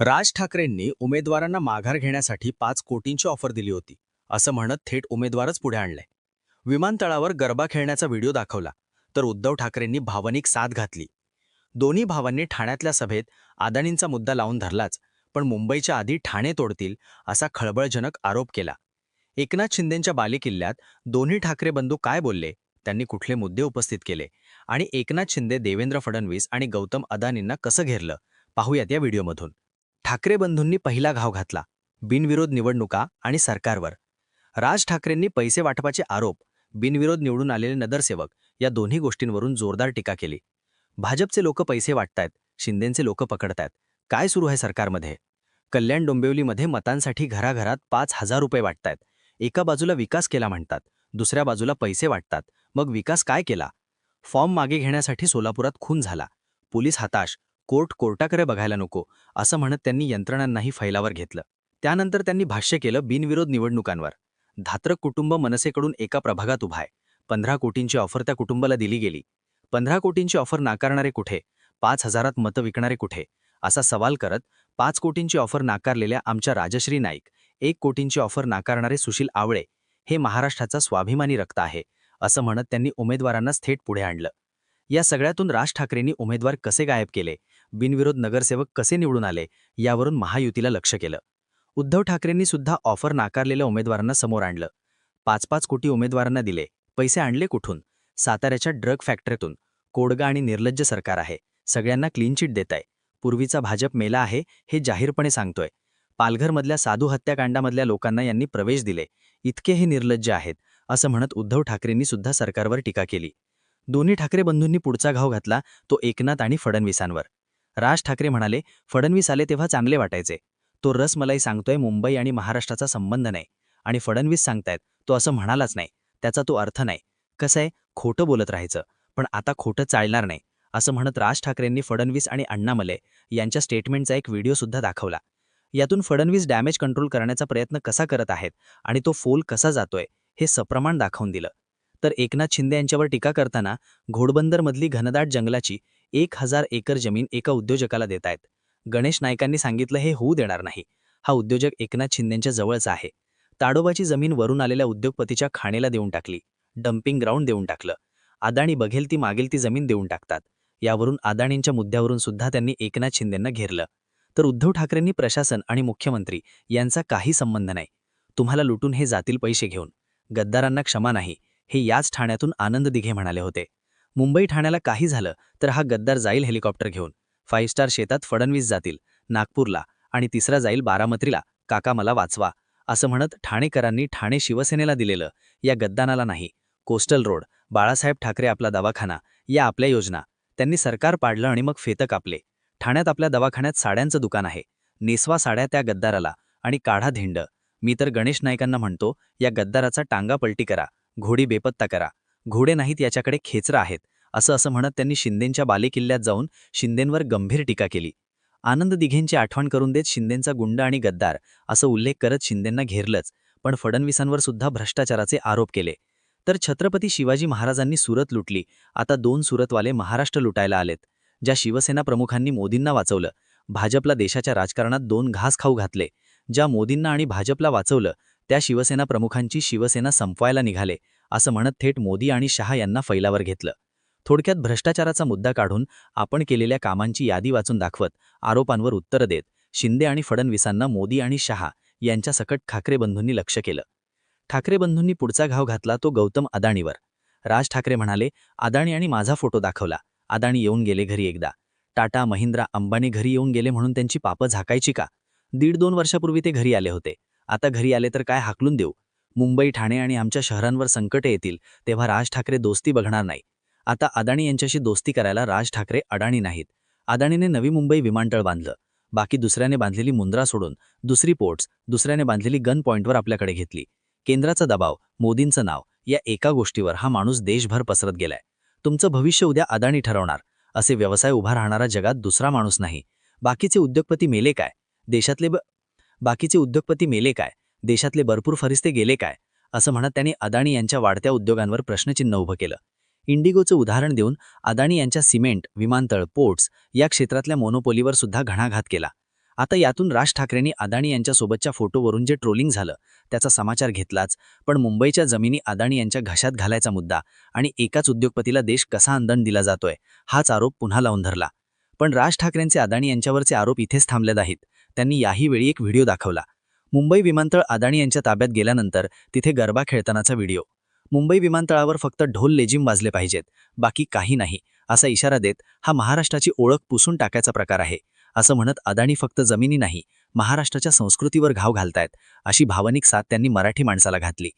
राज ठाकरेंनी उमेदवारांना माघार घेण्यासाठी पाच कोटींची ऑफर दिली होती असं म्हणत थेट उमेदवारच पुढे आणले. विमानतळावर गरबा खेळण्याचा व्हिडिओ दाखवला तर उद्धव ठाकरेंनी भावनिक साथ घातली. दोन्ही भावांनी ठाण्यातल्या सभेत अदानींचा मुद्दा लावून धरलाच पण मुंबईच्या आधी ठाणे तोडतील असा खळबळजनक आरोप केला. एकनाथ शिंदेंच्या बालेकिल्ल्यात दोन्ही ठाकरे बंधू काय बोलले त्यांनी कुठले मुद्दे उपस्थित केले आणि एकनाथ शिंदे देवेंद्र फडणवीस आणि गौतम अदानींना कसं घेरलं पाहूयात या व्हिडिओमधून. ठाकरे बंधूंनी पहिला घाव घातला बिनविरोध निवडणुका आणि सरकारवर. राज ठाकरेंनी पैसे वाटपाचे आरोप बिनविरोध निवडून आलेले नगरसेवक या दोन्ही गोष्टींवरून जोरदार टीका केली. भाजपचे लोक पैसे वाटतायत शिंदेंचे लोक पकडतायत. काय सुरू आहे सरकारमध्ये? कल्याण डोंबिवलीमध्ये मतांसाठी घराघरात पाच हजार रुपये वाटतायत. एका बाजूला विकास केला म्हणतात दुसऱ्या बाजूला पैसे वाटतात. मग विकास काय केला? फॉर्म मागे घेण्यासाठी सोलापुरात खून झाला. पोलीस हताश कोर्ट कोर्टाकडे बघायला नको असं म्हणत त्यांनी यंत्रणांनाही फैलावर घेतलं. त्यानंतर त्यांनी भाष्य केलं बिनविरोध निवडणुकांवर. धात्रक कुटुंब मनसेकडून एका प्रभागात उभा आहे. पंधरा कोटींची ऑफर त्या कुटुंबाला दिली गेली. पंधरा कोटींची ऑफर नाकारणारे कुठे? पाच हजारात मतं विकणारे कुठे? असा सवाल करत पाच कोटींची ऑफर नाकारलेल्या आमच्या राजश्री नाईक एक कोटींची ऑफर नाकारणारे सुशील आवळे हे महाराष्ट्राचा स्वाभिमानी रक्त आहे असं म्हणत त्यांनी उमेदवारांनाच थेट पुढे आणलं. या सगळ्यातून राज ठाकरेंनी उमेदवार कसे गायब केले? बिनविरोध नगरसेवक कसे निवडून आले यावरून महायुतीला लक्ष केलं. उद्धव ठाकरेंनी सुद्धा ऑफर नाकारलेल्या उमेदवारांना समोर आणलं. पाच पाच कोटी उमेदवारांना दिले. पैसे आणले कुठून? साताऱ्याच्या ड्रग फॅक्टरीतून. कोडगा आणि निर्लज्ज सरकार आहे. सगळ्यांना क्लीन चिट देत आहे पूर्वीचा भाजप मेला आहे हे जाहीरपणे सांगतोय. पालघरमधल्या साधू हत्याकांडामधल्या लोकांना यांनी प्रवेश दिले. इतके हे निर्लज्ज आहेत असं म्हणत उद्धव ठाकरेंनी सुद्धा सरकारवर टीका केली. दोन्ही ठाकरे बंधूंनी पुढचा घाव घातला तो एकनाथ आणि फडणवीसांवर. राज ठाकरे म्हणाले फडणवीस आले तेव्हा चांगले वाटायचे. तो रस मलाई सांगतोय मुंबई आणि महाराष्ट्राचा संबंध नाही. आणि फडणवीस सांगतायत तो असं म्हणालाच नाही. त्याचा तो अर्थ नाही. कसं आहे? खोटं बोलत राहायचं. पण आता खोटं चालणार नाही. असं म्हणत राज ठाकरेंनी फडणवीस आणि अण्णामले यांच्या स्टेटमेंटचा एक व्हिडिओ सुद्धा दाखवला. यातून फडणवीस डॅमेज कंट्रोल करण्याचा प्रयत्न कसा करत आहेत आणि तो फोल कसा जातोय हे सप्रमाण दाखवून दिलं. तर एकनाथ शिंदे यांच्यावर टीका करताना घोडबंदरमधली घनदाट जंगलाची एक हजार एकर जमीन एका उद्योजकाला देत आहेत. गणेश नायकांनी सांगितलं हे होऊ देणार नाही. हा उद्योजक एकनाथ शिंदेच्या जवळचा आहे. ताडोबाची जमीन वरून आलेल्या उद्योगपतीच्या खाणेला देऊन टाकली. डम्पिंग ग्राउंड देऊन टाकलं. अदाणी बघेल ती मागेल ती जमीन देऊन टाकतात. यावरून अदाणींच्या मुद्द्यावरून सुद्धा त्यांनी एकनाथ शिंदेंना घेरलं. तर उद्धव ठाकरेंनी प्रशासन आणि मुख्यमंत्री यांचा काही संबंध नाही. तुम्हाला लुटून हे जातील पैसे घेऊन. गद्दारांना क्षमा नाही. हे याच ठाण्यातून आनंद दिघे म्हणाले होते. मुंबई ठाण्याला काही झालं तर हा गद्दार जाईल हेलिकॉप्टर घेऊन. फाईव्ह स्टार शेतात फडणवीस जातील नागपूरला आणि तिसरा जाईल बारामतीला काका मला वाचवा असं म्हणत ठाणेकरांनी ठाणे शिवसेनेला दिलेलं या गद्दानाला नाही. कोस्टल रोड बाळासाहेब ठाकरे आपला दवाखाना या आपल्या योजना. त्यांनी सरकार पाडलं आणि मग फेतं कापले. ठाण्यात आपल्या दवाखान्यात साड्यांचं दुकान आहे. नेसवा साड्या त्या गद्दाराला आणि काढा धिंड. मी तर गणेश नायकांना म्हणतो या गद्दाराचा टांगा पलटी करा घोडी बेपत्ता करा. घोडे नाहीत याच्याकडे खेचरं आहेत असं असं म्हणत त्यांनी शिंदेंच्या बालेकिल्ल्यात जाऊन शिंदेंवर गंभीर टीका केली. आनंद दिघेंची आठवण करून देत शिंदेंचा गुंड आणि गद्दार असं उल्लेख करत शिंदेंना घेरलंच पण फडणवीसांवर सुद्धा भ्रष्टाचाराचे आरोप केले. तर छत्रपती शिवाजी महाराजांनी सुरत लुटली आता दोन सुरतवाले महाराष्ट्र लुटायला आलेत ज्या शिवसेना प्रमुखांनी मोदींना वाचवलं भाजपला देशाच्या राजकारणात दोन घास खाऊ घातले ज्या मोदींना आणि भाजपला वाचवलं त्या शिवसेना प्रमुखांची शिवसेना संपवायला निघाले असं म्हणत थेट मोदी आणि शहा यांना फैलावर घेतलं. थोडक्यात भ्रष्टाचाराचा मुद्दा काढून आपण केलेल्या कामांची यादी वाचून दाखवत आरोपांवर उत्तरं देत शिंदे आणि फडणवीसांना मोदी आणि शहा यांच्या सकट ठाकरे बंधूंनी लक्ष केलं. ठाकरे बंधूंनी पुढचा घाव घातला तो गौतम अदाणीवर राज ठाकरे म्हणाले अदाणी आणि माझा फोटो दाखवला. अदाणी येऊन गेले घरी एकदा. टाटा महिंद्रा अंबानी घरी येऊन गेले म्हणून त्यांची पापं झाकायची का? दीड दोन वर्षापूर्वी ते घरी आले होते. आता घरी आले तर काय हाकलून देऊ? मुंबई ठाणे आणि आमच्या शहरांवर संकटे येतील तेव्हा राज ठाकरे दोस्ती बघणार नाही. आता अदाणी यांच्याशी दोस्ती करायला राज ठाकरे अडाणी नाहीत. अदाणीने नवी मुंबई विमानतळ बांधलं. बाकी दुसऱ्याने बांधलेली मुंद्रा सोडून दुसरी पोर्ट्स दुसऱ्याने बांधलेली गन पॉईंटवर आपल्याकडे घेतली. केंद्राचा दबाव मोदींचं नाव या एका गोष्टीवर हा माणूस देशभर पसरत गेलाय. तुमचं भविष्य उद्या अदाणी ठरवणार. असे व्यवसाय उभा राहणारा जगात दुसरा माणूस नाही. बाकीचे उद्योगपती मेले काय? देशातले ब बाकीचे उद्योगपती मेले काय? देशातले भरपूर फरिस्ते गेले काय? असं म्हणत त्यांनी अदाणी यांच्या वाढत्या उद्योगांवर प्रश्नचिन्ह उभं केलं. इंडिगोचं उदाहरण देऊन अदाणी यांच्या सिमेंट विमानतळ पोर्ट्स या क्षेत्रातल्या मोनोपोलीवर सुद्धा घणाघात केला. आता यातून राज ठाकरेंनी अदाणी यांच्यासोबतच्या फोटोवरून जे ट्रोलिंग झालं त्याचा समाचार घेतलाच पण मुंबईच्या जमिनी अदाणी यांच्या घशात घालायचा मुद्दा आणि एकाच उद्योगपतीला देश कसा अंदण दिला जातोय हाच आरोप पुन्हा लावून धरला. पण राज ठाकरेंचे अदाणी यांच्यावरचे आरोप इथेच थांबलेत आहेत. त्यांनी याही वेळी एक व्हिडिओ दाखवला. मुंबई विमानतळ अदाणी यांच्या ताब्यात गेल्यानंतर तिथे गरबा खेळतानाचा व्हिडिओ. मुंबई विमानतळावर फक्त ढोल लेजिम वाजले पाहिजेत बाकी काही नाही असा इशारा देत हा महाराष्ट्राची ओळख पुसून टाकायचा प्रकार आहे असं म्हणत अदाणी फक्त जमिनी नाही महाराष्ट्राच्या संस्कृतीवर घाव घालतायत अशी भावनिक साथ त्यांनी मराठी माणसाला घातली.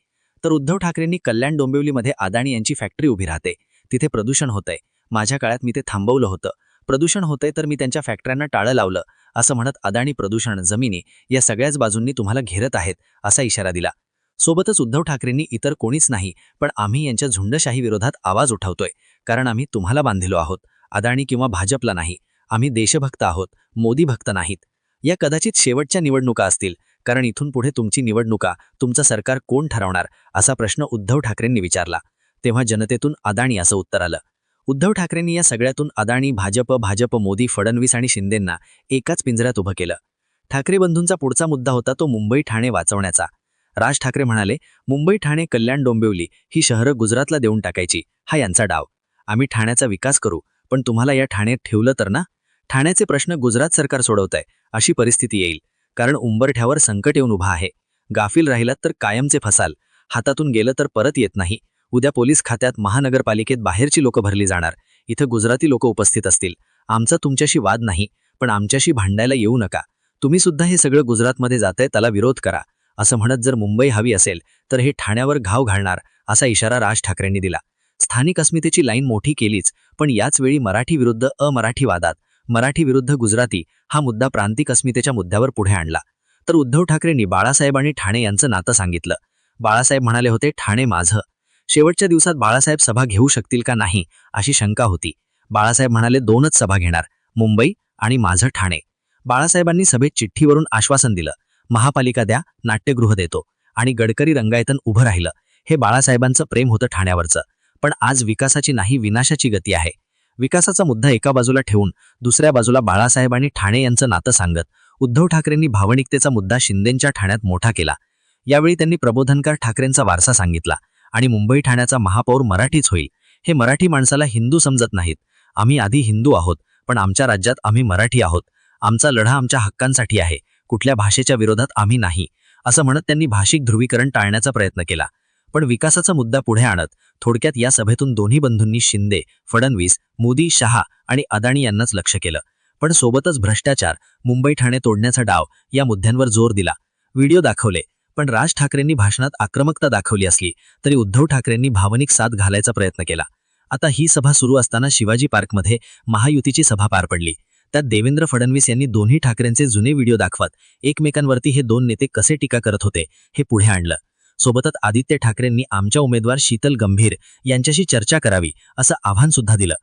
तर उद्धव ठाकरेंनी कल्याण डोंबिवलीमध्ये अदाणी यांची फॅक्टरी उभी राहते तिथे प्रदूषण होतंय माझ्या काळात मी ते थांबवलं होतं प्रदूषण होतंय तर मी त्यांच्या फॅक्टऱ्यांना टाळं लावलं असं म्हणत अदाणी प्रदूषण जमिनी या सगळ्याच बाजूंनी तुम्हाला घेरत आहेत असा इशारा दिला. सोबतच उद्धव ठाकरेंनी इतर कोणीच नाही पण आम्ही यांच्या झुंडशाही विरोधात आवाज उठवतोय कारण आम्ही तुम्हाला बांधिलो आहोत. अदाणी किंवा भाजपला नाही आम्ही देशभक्त आहोत मोदी भक्त नाहीत. या कदाचित शेवटच्या निवडणुका असतील कारण इथून पुढे तुमची निवडणुका तुमचं सरकार कोण ठरवणार असा प्रश्न उद्धव ठाकरेंनी विचारला. तेव्हा जनतेतून अदाणी असं उत्तर आलं. उद्धव ठाकरेंनी या सगळ्यातून अदाणी भाजप भाजप मोदी फडणवीस आणि शिंदेंना एकाच पिंजऱ्यात उभं केलं. ठाकरे बंधूंचा पुढचा मुद्दा होता तो मुंबई ठाणे वाचवण्याचा. राज ठाकरे म्हणाले मुंबई ठाणे कल्याण डोंबिवली ही शहरं गुजरातला देऊन टाकायची. हा यांचा डाव. आम्ही ठाण्याचा विकास करू पण तुम्हाला या ठाण्यात ठेवलं तर ना? ठाण्याचे प्रश्न गुजरात सरकार सोडवत आहे अशी परिस्थिती येईल. कारण उंबरठ्यावर संकट येऊन उभा आहे. गाफील राहिलात तर कायमचे फसाल. हातातून गेलं तर परत येत नाही. उद्या पोलीस खात्यात महानगरपालिकेत बाहेरची लोकं भरली जाणार. इथं गुजराती लोक उपस्थित असतील. आमचा तुमच्याशी वाद नाही पण आमच्याशी भांडायला येऊ नका. तुम्ही सुद्धा हे सगळं गुजरातमध्ये जातंय त्याला विरोध करा. असं म्हणत जर मुंबई हवी असेल तर हे ठाण्यावर घाव घालणार असा इशारा राज ठाकरेंनी दिला. स्थानिक अस्मितेची लाईन मोठी केलीच पण याच वेळी मराठी विरुद्ध अमराठी वादात मराठी विरुद्ध गुजराती हा मुद्दा प्रांतिक अस्मितेच्या मुद्द्यावर पुढे आणला. तर उद्धव ठाकरेंनी बाळासाहेब आणि ठाणे यांचं नातं सांगितलं. बाळासाहेब म्हणाले होते ठाणे माझं. शेवटच्या दिवसात बाळासाहेब सभा घेऊ शकतील का नाही अशी शंका होती. बाळासाहेब म्हणाले दोनच सभा घेणार मुंबई आणि माझं ठाणे. बाळासाहेबांनी सभेत चिठ्ठीवरून आश्वासन दिलं महापालिका द्या नाट्यगृह देतो. आणि गडकरी रंगायतन उभं राहिलं. हे बाळासाहेबांचं प्रेम होतं ठाण्यावरचं. पण आज विकासाची नाही विनाशाची गती आहे. विकासाचा मुद्दा एका बाजूला ठेवून दुसऱ्या बाजूला बाळासाहेब आणि ठाणे यांचं नातं सांगत उद्धव ठाकरेंनी भावनिकतेचा मुद्दा शिंदेंच्या ठाण्यात मोठा केला. यावेळी त्यांनी प्रबोधनकार ठाकरेंचा वारसा सांगितला. आणि मुंबई ठाण्याचा महापौर मराठीच होईल. हे मराठी माणसाला हिंदू समजत नाहीत. आम्ही आधी हिंदू आहोत पण आमच्या राज्यात आम्ही मराठी आहोत. आमचा लढा आमच्या हक्कांसाठी आहे. कुठल्या भाषेच्या विरोधात आम्ही नाही असं म्हणत त्यांनी भाषिक ध्रुवीकरण टाळण्याचा प्रयत्न केला. पण विकासाचा मुद्दा पुढे आणत थोडक्यात या सभेतून दोन्ही बंधूंनी शिंदे फडणवीस मोदी शहा आणि अदाणी यांनाच लक्ष केलं. पण सोबतच भ्रष्टाचार मुंबई ठाणे तोडण्याचा डाव या मुद्द्यांवर जोर दिला. व्हिडिओ दाखवले. पण राज ठाकरेंनी भाषणात आक्रमकता दाखवली असली तरी उद्धव ठाकरेंनी भावनिक साथ घालायचा प्रयत्न केला. आता ही सभा सुरू असताना शिवाजी पार्कमध्ये महायुतीची सभा पार पडली. त्यात देवेंद्र फडणवीस यांनी दोन्ही ठाकरेंचे जुने व्हिडिओ दाखवत. एकमेकांवरती हे दोन नेते कसे टीका करत होते हे पुढे आणलं. सोबतच आदित्य ठाकरेंनी आमच्या उमेदवार शीतल गंभीर यांच्याशी चर्चा करावी असं आव्हान सुद्धा दिलं.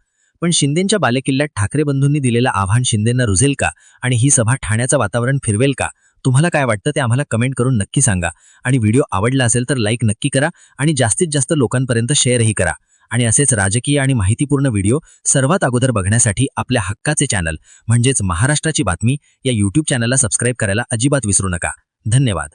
पण शिंदेंच्या बालेकिल्ल्यात ठाकरे बंधूंनी दिलेलं आव्हान शिंदेंना रुजेल का? आणि ही सभा ठाण्याचं वातावरण फिरवेल का? तुम्हाला काय वाटतं ते आम्हाला कमेंट करून नक्की सांगा. आणि व्हिडिओ आवडला असेल तर लाईक नक्की करा आणि जास्तीत जास्त लोकांपर्यंत शेअरही करा. आणि असेच राजकीय आणि माहितीपूर्ण व्हिडिओ सर्वात अगोदर बघण्यासाठी आपल्या हक्काचे चॅनल म्हणजेच महाराष्ट्राची बातमी या यूट्यूब चॅनलला सबस्क्राईब करायला अजिबात विसरू नका. धन्यवाद.